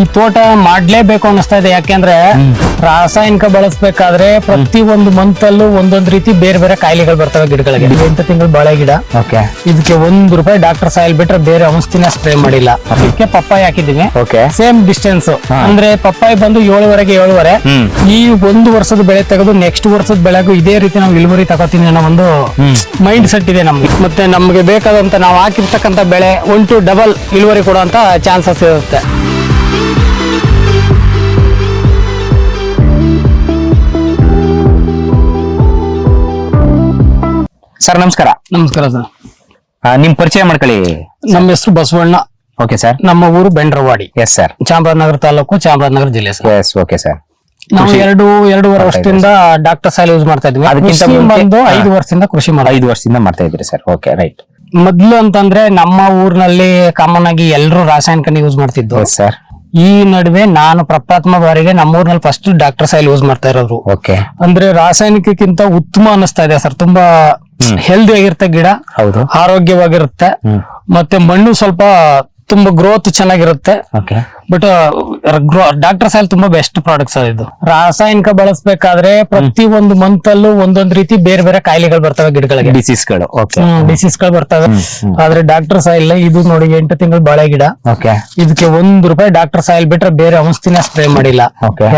ಈ ತೋಟ ಮಾಡ್ಲೇಬೇಕು ಅನಿಸ್ತಾ ಇದೆ. ಯಾಕೆಂದ್ರೆ ರಾಸಾಯನಿಕ ಬಳಸಬೇಕಾದ್ರೆ ಪ್ರತಿ ಒಂದು ಮಂತ್ ಅಲ್ಲೂ ಒಂದೊಂದ್ ರೀತಿ ಬೇರೆ ಬೇರೆ ಕಾಯಿಲೆಗಳು ಬರ್ತವೆ ಗಿಡಗಳಿಗೆ. ಎಂಟು ತಿಂಗಳು ಬಾಳೆ ಗಿಡ. ಓಕೆ. ಇದಕ್ಕೆ ಒಂದ್ ರೂಪಾಯಿ ಡಾಕ್ಟರ್ ಸಾಯಿಲ್ ಬಿಟ್ರೆ ಬೇರೆ ಔಷಧಿನ ಸ್ಪ್ರೇ ಮಾಡಿಲ್ಲ. ಅದಕ್ಕೆ ಪಪ್ಪಾಯಿ ಹಾಕಿದೀವಿ ಓಕೆ. Same distance. ಅಂದ್ರೆ ಪಪ್ಪಾಯಿ ಬಂದು ಏಳುವರೆಗೆ ಏಳುವರೆ. ಈ ಒಂದು ವರ್ಷದ ಬೆಳೆ ತೆಗೆದು ನೆಕ್ಸ್ಟ್ ವರ್ಷದ ಬೆಳೆಗೂ ಇದೇ ರೀತಿ ನಾವು ಇಳುವರಿ ತಗೋತೀನಿ ಅನ್ನೋ ಒಂದು ಮೈಂಡ್ ಸೆಟ್ ಇದೆ ನಮ್ಗೆ. ಮತ್ತೆ ನಮ್ಗೆ ಬೇಕಾದಂತ ನಾವು ಹಾಕಿರ್ತಕ್ಕಂಥ ಬೆಳೆ ಒನ್ ಟು ಡಬಲ್ ಇಳುವರಿ ಕೊಡುವಂತ ಚಾನ್ಸಸ್ ಇರುತ್ತೆ. ಸರ್ ನಮಸ್ಕಾರ. ನಮಸ್ಕಾರ ಸರ್. ಆ, ನಿಮ್ ಪರಿಚಯ ಮಾಡ್ಕೊಳ್ಳಿ. ನಮ್ಮ ಹೆಸರು ಬಸವಣ್ಣ. ಓಕೆ ಸರ್ ನಮ್ಮ ಊರು ಬೆಂಡ್ರವಾಡಿ. ಎಸ್ ಸರ್ ಚಾಮರಾಜನಗರ ತಾಲೂಕು ಚಾಮರಾಜನಗರ ಜಿಲ್ಲೆ ಸರ್. ಎಸ್ ಓಕೆ ಸರ್ ನಾವು ಎರಡು ಎರಡೂವರೆ ವರ್ಷದಿಂದ ಡಾಕ್ಟರ್ ಸಾಲ ಯೂಸ್ ಮಾಡ್ತಾ ಇದ್ವಿ ಅದಕ್ಕಿಂತ ಕೃಷಿ ಮುಂಚೆ- ಬಂದು ಹಾ. ಐದು ವರ್ಷದಿಂದ ಕೃಷಿ ಮಾಡಿ ಐದು ವರ್ಷದಿಂದ ಮಾಡ್ತಾ ಇದ್ರಿ ಸರ್ ಓಕೆ ರೈಟ್ ಮೊದ್ಲು ಅಂತಂದ್ರೆ ನಮ್ಮ ಊರಿನಲ್ಲಿ ಕಾಮನ್ ಆಗಿ ಎಲ್ಲರೂ ರಾಸಾಯನಿಕನ ಯೂಸ್ ಮಾಡ್ತಿದ್ದು. ಎಸ್ ಸರ್ ಈ ನಡುವೆ ನಾನು ಪ್ರಪ್ರಾಥಮ ಬಾರಿಗೆ ನಮ್ಮೂರಿನಲ್ಲಿ ಫಸ್ಟ್ ಡಾಕ್ಟರ್ ಸಾಯಿಲ್ ಯೂಸ್ ಮಾಡ್ತಾ ಇರೋದು ಓಕೆ ಅಂದ್ರೆ ರಾಸಾಯನಿಕಕ್ಕಿಂತ ಉತ್ತಮ ಅನಿಸ್ತಾ ಇದೆ ಸರ್ ತುಂಬಾ ಹೆಲ್ದಿ ಆಗಿರುತ್ತೆ ಗಿಡ ಹೌದು. ಆರೋಗ್ಯವಾಗಿರುತ್ತೆ. ಮತ್ತೆ ಮಣ್ಣು ಸ್ವಲ್ಪ ತುಂಬಾ ಗ್ರೋತ್ ಚೆನ್ನಾಗಿರುತ್ತೆ. ಓಕೆ ಬಟ್ ಡಾಕ್ಟರ್ ಸಾಯಿಲ್ ತುಂಬಾ ಬೆಸ್ಟ್ ಪ್ರಾಡಕ್ಟ್ಸ್ ಇದು. ರಾಸಾಯನಿಕ ಬಳಸಬೇಕಾದ್ರೆ ಪ್ರತಿ ಒಂದು ಮಂತ್ ಅಲ್ಲೂ ಒಂದೊಂದ್ ರೀತಿ ಬೇರೆ ಬೇರೆ ಕಾಯಿಲೆಗಳು ಬರ್ತವೆ ಗಿಡಗಳಿಗೆ. ಡಿಸೀಸ್ಗಳು ಡಿಸೀಸ್ಗಳು ಬರ್ತವೆ. ಆದ್ರೆ ಡಾಕ್ಟರ್ ಸಾಯಿಲ್ ಇದು ನೋಡಿ ಎಂಟು ತಿಂಗಳು ಬಾಳೆ ಗಿಡ. ಇದಕ್ಕೆ ಒಂದ್ ರೂಪಾಯಿ ಡಾಕ್ಟರ್ ಸಾಯಿಲ್ ಬಿಟ್ರೆ ಬೇರೆ ಔಷಧಿನ ಸ್ಪ್ರೇ ಮಾಡಿಲ್ಲ.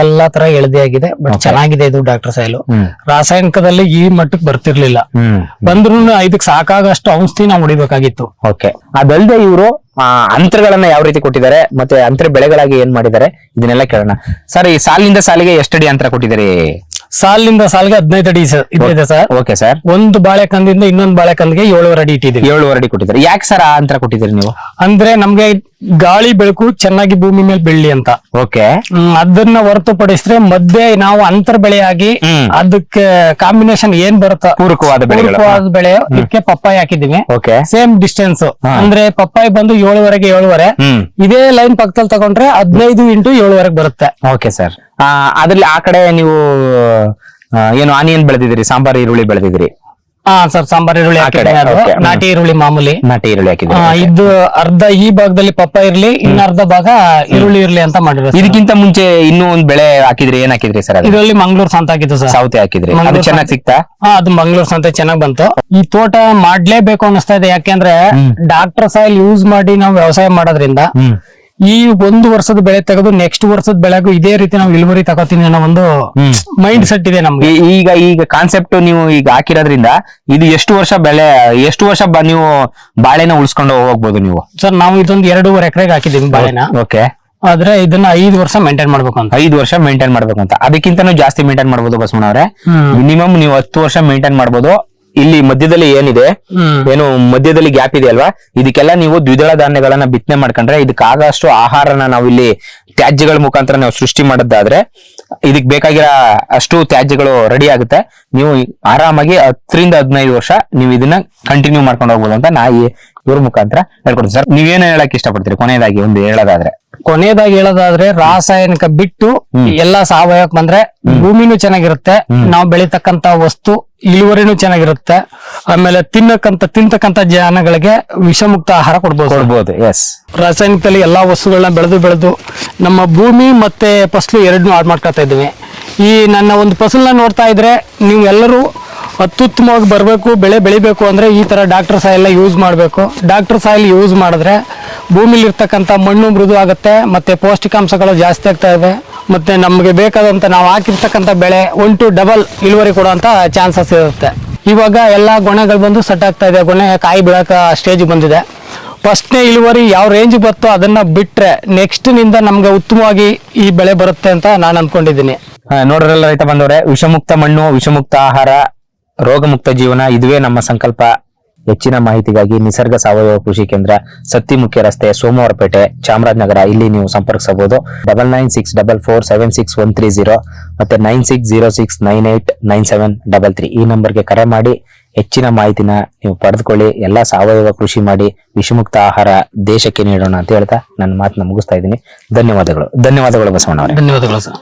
ಎಲ್ಲಾ ತರ ಎಳದಿ ಆಗಿದೆ ಬಟ್ ಚೆನ್ನಾಗಿದೆ ಇದು ಡಾಕ್ಟರ್ ಸಾಯಿಲ್ ರಾಸಾಯನಿಕದಲ್ಲಿ ಈ ಮಟ್ಟಕ್ಕೆ ಬರ್ತಿರ್ಲಿಲ್ಲ. ಬಂದ್ರು ಇದಕ್ ಸಾಕಾಗಷ್ಟು ಔಷಧಿ ನಾವು ಹೊಡಿಬೇಕಾಗಿತ್ತು. ಓಕೆ ಅದಲ್ಲದೆ ಇವರು ಅಂತರಗಳನ್ನ ಯಾವ ರೀತಿ ಕೊಟ್ಟಿದ್ದಾರೆ ಮತ್ತೆ ಅಂತರ ಬೆಳೆಗಳಾಗಿ ಏನ್ ಮಾಡಿದ್ದಾರೆ ಇದನ್ನೆಲ್ಲ ಕೇಳೋಣ. ಸರ್ ಈ ಸಾಲಿನಿಂದ ಸಾಲಿಗೆ ಎಷ್ಟಡಿ ಅಂತರ ಕೊಟ್ಟಿದ್ದೀರಿ? ಸಾಲಿನಿಂದ ಸಾಲಿಗೆ ಹದಿನೈದು ಅಡಿ ಸರ್ ಇದೆ ಸರ್. Okay sir. ಒಂದು ಬಾಳೆಕಂದಿಂದ ಇನ್ನೊಂದು ಬಾಳೆಕಂದಿಗೆ ಏಳುವರೆ ಅಡಿ ಇಟ್ಟಿದ್ದೀವಿ. ಏಳುವರೆ ಅಡಿ ಕೊಟ್ಟಿದ್ದಾರೆ. ಯಾಕೆ ಸರ್ ಆ ಅಂತರ ಕೊಟ್ಟಿದ್ದೀರಿ ನೀವು? ಅಂದ್ರೆ ನಮ್ಗೆ ಗಾಳಿ ಬೆಳಕು ಚೆನ್ನಾಗಿ ಭೂಮಿ ಮೇಲೆ ಬೆಳ್ಳಿ ಅಂತ. ಓಕೆ. ಅದನ್ನ ಹೊರತುಪಡಿಸಿದ್ರೆ ಮಧ್ಯೆ ನಾವು ಅಂತರ್ ಬೆಳೆಯಾಗಿ ಅದಕ್ಕೆ ಕಾಂಬಿನೇಷನ್ ಏನ್ ಬರುತ್ತಾ ಪೂರಕವಾದ ಪೂರಕವಾದ ಬೆಳೆ ಇದಕ್ಕೆ ಪಪ್ಪಾಯಿ ಹಾಕಿದೀವಿ. ಓಕೆ. ಸೇಮ್ ಡಿಸ್ಟೆನ್ಸ್ ಅಂದ್ರೆ ಪಪ್ಪಾಯಿ ಬಂದು ಏಳುವರೆಗೆ ಏಳುವರೆ. ಇದೇ ಲೈನ್ ಪಕ್ಕದಲ್ಲಿ ತಗೊಂಡ್ರೆ ಹದಿನೈದು ಇಂಟು ಏಳುವರೆಗೆ ಬರುತ್ತೆ. Okay sir. ಅದ್ರಲ್ಲಿ ಆ ಕಡೆ ನೀವು ಏನು ಆನಿಯನ್ ಬೆಳೆದಿದ್ರಿ ಸಾಂಬಾರ್ ಈರುಳ್ಳಿ ಬೆಳೆದಿದ್ದೀರಿ? ಹಾ ಸರ್ ಸಾಂಬಾರ್ ಈರುಳ್ಳಿ ಆ ಕಡೆ, ಹಾಕಿದ್ದೀನಿ ಅದು. okay. ಹ್ಮ್. ನಾಟಿ ಈರುಳ್ಳಿ ಮಾಮೂಲಿ. ನಾಟಿ ಈರುಳ್ಳಿ ಆ, ಇದು ಅರ್ಧ ಈ ಭಾಗದಲ್ಲಿ ಪಪ್ಪ ಇರ್ಲಿ ಇನ್ನ ಅರ್ಧ ಭಾಗ ಈರುಳ್ಳಿ ಇರ್ಲಿ ಅಂತ ಮಾಡಿರೋ ಇದಕ್ಕಿಂತ ಮುಂಚೆ ಇನ್ನೂ ಒಂದ್ ಬೆಳೆ ಹಾಕಿದ್ರೆ ಏನ್ ಹಾಕಿದ್ರಿ ಸರ್ ಅದು? ಇದರಲ್ಲಿ ಮಂಗಳೂರು ಸಂತ ಹಾಕಿತ್ತು ಸರ್. ಸೌತೆ ಹಾಕಿದ್ರಿ. ಅದು ಮಂಗ್ಳೂರ್ ಚೆನ್ನಾಗಿ ಸಿಕ್ತಾ? ಹಾ ಅದು ಮಂಗಳೂರು ಸಂತೆ ಚೆನ್ನಾಗ್ ಬಂತು. ಈ ತೋಟ ಮಾಡ್ಲೇಬೇಕು ಅನಿಸ್ತಾ ಇದೆ ಯಾಕೆಂದ್ರೆ ಡಾಕ್ಟರ್ ಸಾಯಿಲ್ ಯೂಸ್ ಮಾಡಿ ನಾವು ವ್ಯವಸಾಯ ಮಾಡೋದ್ರಿಂದ ಹ್ಮ್. ಈ ಒಂದು ವರ್ಷದ ಬೆಳೆ ತೆಗೆದು ನೆಕ್ಸ್ಟ್ ವರ್ಷದ ಬೆಳೆಗೂ ಇದೇ ರೀತಿ ನಾವು ಇಳುವರಿ ತಗೋತೀನಿ ಅನ್ನೋ ಒಂದು ಮೈಂಡ್ ಸೆಟ್ ಇದೆ ನಮ್ಗೆ. ಈ- ಈಗ ಈಗ ಕಾನ್ಸೆಪ್ಟ್ ನೀವು ಈಗ ಹಾಕಿರೋದ್ರಿಂದ ಇದು ಎಷ್ಟು ವರ್ಷ ಬೆಳೆ ಎಷ್ಟು ವರ್ಷ ಬ- ನೀವು ಬಾಳೆನ ಉಳಿಸ್ಕೊಂಡು ಹೋಗ್ಬೋದು ನೀವು? ಸರ್ ನಾವು ಇದೊಂದು ಎರಡೂವರೆ ಎಕರೆಗೆ ಹಾಕಿದೀವಿ ಬಾಳೆನ. ಓಕೆ. ಆದ್ರೆ ಇದನ್ನ ಐದು ವರ್ಷ ಮೇಂಟೈನ್ ಮಾಡ್ಬೇಕು ಅಂತ. ಐದು ವರ್ಷ ಮೇಂಟೈನ್ ಮಾಡ್ಬೇಕು ಅಂತ. ಅದಕ್ಕಿಂತನೂ ಜಾಸ್ತಿ ಮೇಂಟೈನ್ ಮಾಡ್ಬೋದು ಬಸವಣ್ಣ ಅವ್ರೆ. ಮಿನಿಮಮ್ ನೀವು ಹತ್ತು ವರ್ಷ ಮೇಂಟೈನ್ ಮಾಡ್ಬೋದು. ಇಲ್ಲಿ ಮಧ್ಯದಲ್ಲಿ ಏನಿದೆ? ಏನು ಮಧ್ಯದಲ್ಲಿ ಗ್ಯಾಪ್ ಇದೆ ಅಲ್ವಾ? ಇದಕ್ಕೆಲ್ಲ ನೀವು ದ್ವಿದಳ ಧಾನ್ಯಗಳನ್ನ ಬಿತ್ತನೆ ಮಾಡ್ಕೊಂಡ್ರೆ ಇದಕ್ಕಾಗಷ್ಟು ಆಹಾರನ ನಾವು ಇಲ್ಲಿ ತ್ಯಾಜ್ಯಗಳ ಮುಖಾಂತರ ನಾವು ಸೃಷ್ಟಿ ಮಾಡೋದಾದ್ರೆ ಇದಕ್ ಬೇಕಾಗಿರೋ ಅಷ್ಟು ತ್ಯಾಜ್ಯಗಳು ರೆಡಿ ಆಗುತ್ತೆ. ನೀವು ಆರಾಮಾಗಿ ಹತ್ತರಿಂದ ಹದಿನೈದು ವರ್ಷ ನೀವು ಇದನ್ನ ಕಂಟಿನ್ಯೂ ಮಾಡ್ಕೊಂಡು ಹೋಗ್ಬೋದು ಅಂತ ನಾ ಇವ್ರ ಮುಖಾಂತರ ಹೇಳ್ಕೊಡ್ತೀವಿ ಸರ್ ನೀವೇನು ಹೇಳಕ್ ಇಷ್ಟಪಡ್ತೀರಿ? ಕೊನೆಯದಾಗಿ ಒಂದು ಹೇಳೋದಾದ್ರೆ. ಕೊನೆಯದಾಗಿ ಹೇಳೋದಾದ್ರೆ ರಾಸಾಯನಿಕ ಬಿಟ್ಟು ಎಲ್ಲಾ ಸಾವಯವಕ್ಕೆ ಬಂದ್ರೆ ಭೂಮಿನೂ ಚೆನ್ನಾಗಿರುತ್ತೆ. ನಾವು ಬೆಳಿತಕ್ಕಂತ ವಸ್ತು ಇಳುವರಿನೂ ಚೆನ್ನಾಗಿರುತ್ತೆ. ಆಮೇಲೆ ತಿನ್ನಕ್ಕಂತ ತಿಂತಕ್ಕಂತ ಜನಗಳಿಗೆ ವಿಷಮುಕ್ತ ಆಹಾರ ಕೊಡ್ಬೋದು. ಕೊಡ್ಬೋದು ಎಸ್ ರಾಸಾಯನಿಕದಲ್ಲಿ ಎಲ್ಲಾ ವಸ್ತುಗಳನ್ನ ಬೆಳೆದು ಬೆಳೆದು ನಮ್ಮ ಭೂಮಿ ಮತ್ತೆ ಫಸಲು ಎರಡನ್ನೂ ಹಾಳು ಮಾಡ್ಕೊತಾ ಇದ್ದೀವಿ. ಈ ನನ್ನ ಒಂದು ಫಸಲನ್ನ ನೋಡ್ತಾ ಇದ್ರೆ ನೀವು ಎಲ್ಲರೂ ಅತ್ಯುತ್ತಮವಾಗಿ ಬರಬೇಕು, ಬೆಳೆ ಬೆಳಿಬೇಕು ಅಂದರೆ ಈ ಥರ ಡಾಕ್ಟರ್ ಸಾಯಿಲ್ನ ಯೂಸ್ ಮಾಡಬೇಕು. ಡಾಕ್ಟರ್ ಸಾಯಿಲ್ ಯೂಸ್ ಮಾಡಿದ್ರೆ ಭೂಮಿಲಿರ್ತಕ್ಕಂಥ ಮಣ್ಣು ಮೃದು ಆಗುತ್ತೆ, ಮತ್ತು ಪೌಷ್ಟಿಕಾಂಶಗಳು ಜಾಸ್ತಿ ಆಗ್ತಾ ಇದೆ, ಮತ್ತು ನಮಗೆ ಬೇಕಾದಂಥ ನಾವು ಹಾಕಿರ್ತಕ್ಕಂಥ ಬೆಳೆ ಒನ್ ಟು ಡಬಲ್ ಇಳುವರಿ ಕೊಡುವಂಥ ಚಾನ್ಸಸ್ ಇರುತ್ತೆ. ಇವಾಗ ಎಲ್ಲ ಗೊಣೆಗಳು ಬಂದು ಸೆಟ್ ಆಗ್ತಾ ಇದೆ ಗೊನೆ ಕಾಯಿ ಬಿಡೋಕೆ ಸ್ಟೇಜ್ ಬಂದಿದೆ. ಫಸ್ಟ್ನೇ ಇಳುವರಿ ಯಾವ ರೇಂಜ್ ಬರ್ತೋ ಅದನ್ನು ಬಿಟ್ಟರೆ ನೆಕ್ಸ್ಟ್ನಿಂದ ನಮಗೆ ಉತ್ತಮವಾಗಿ ಈ ಬೆಳೆ ಬರುತ್ತೆ ಅಂತ ನಾನು ಅಂದ್ಕೊಂಡಿದ್ದೀನಿ ನೋಡ್ರಲ್ಲ ರೈತ ಬಂದವ್ರೆ, ವಿಷಮುಕ್ತ ಮಣ್ಣು, ವಿಷಮುಕ್ತ ಆಹಾರ ರೋಗಮುಕ್ತ ಜೀವನ ಇದುವೇ ನಮ್ಮ ಸಂಕಲ್ಪ. ಹೆಚ್ಚಿನ ಮಾಹಿತಿಗಾಗಿ ನಿಸರ್ಗ ಸಾವಯವ ಕೃಷಿ ಕೇಂದ್ರ ಸತ್ತಿ ಮುಖ್ಯ ರಸ್ತೆ ಸೋಮವಾರಪೇಟೆ, ಚಾಮರಾಜನಗರ. ಇಲ್ಲಿ ನೀವು ಸಂಪರ್ಕಿಸಬಹುದು. Double nine six double four seven six one three zero ಮತ್ತೆ nine six zero six nine eight nine seven double three. ಈ ನಂಬರ್ಗೆ ಕರೆ ಮಾಡಿ ಹೆಚ್ಚಿನ ಮಾಹಿತಿನ ನೀವು ಪಡೆದುಕೊಳ್ಳಿ. ಎಲ್ಲಾ ಸಾವಯವ ಕೃಷಿ ಮಾಡಿ ವಿಷಮುಕ್ತ ಆಹಾರ ದೇಶಕ್ಕೆ ನೀಡೋಣ ಅಂತ ಹೇಳ್ತಾ ನನ್ನ ಮಾತನ್ನ ಮುಗಿಸ್ತಾ ಇದ್ದೀನಿ. ಧನ್ಯವಾದಗಳು. ಧನ್ಯವಾದಗಳು ಬಸವಣ್ಣ ಧನ್ಯವಾದಗಳು ಸರ್.